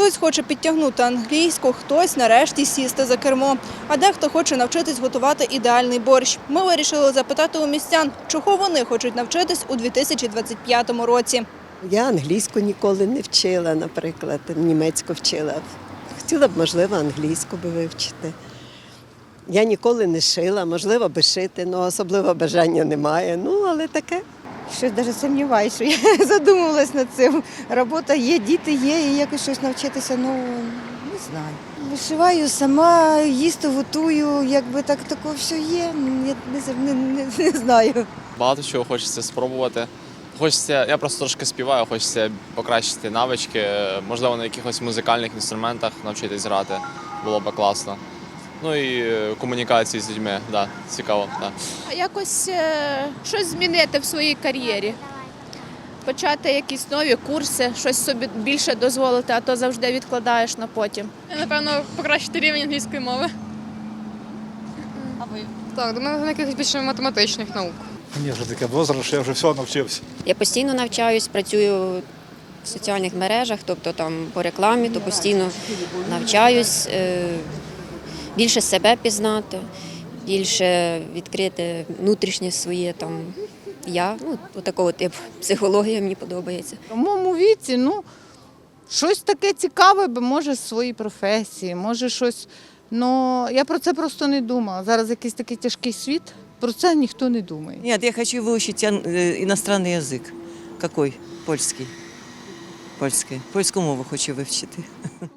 Хтось хоче підтягнути англійську, хтось нарешті сісти за кермо. А дехто хоче навчитись готувати ідеальний борщ. Ми вирішили запитати у містян, чого вони хочуть навчитись у 2025 році. Я англійську ніколи не вчила, наприклад, німецьку вчила. Хотіла б, можливо, англійську би вивчити. Я ніколи не шила, можливо, би шити, але особливо бажання немає. Ну, але таке. Щось навіть сумніваюся, що я задумувалась над цим. Робота є, діти є, і якось щось навчитися, ну не знаю. Вишиваю сама, їсти готую, якби так такого все є. ну, Я не, не, не, не знаю. Багато чого хочеться спробувати. Хочеться, я просто трошки співаю, хочеться покращити навички, можливо, на якихось музикальних інструментах навчитись грати. Було б класно. Ну і е, комунікації з людьми, да, цікаво. Да. якось е, щось змінити в своїй кар'єрі. Почати якісь нові курси, щось собі більше дозволити, а то завжди відкладаєш на потім. Напевно, покращити рівень англійської мови. А ви? Так, думаю, на якихось більше математичних наук. Мені вже таке возраст, що я вже всього навчився. Я постійно навчаюсь, працюю в соціальних мережах, тобто там по рекламі, то постійно навчаюсь, е, більше себе пізнати, більше відкрити внутрішнє своє там я. Ну, такого типу психологія мені подобається. У моєму віці, ну, щось таке цікаве, бо може з своїй професії, може щось. Ну, я про це просто не думала. Зараз якийсь такий тяжкий світ, про це ніхто не думає. Нет, я хочу выучить ан- э, иностранный язык. Какой? Польський. Польський. Польську мову хочу вивчити.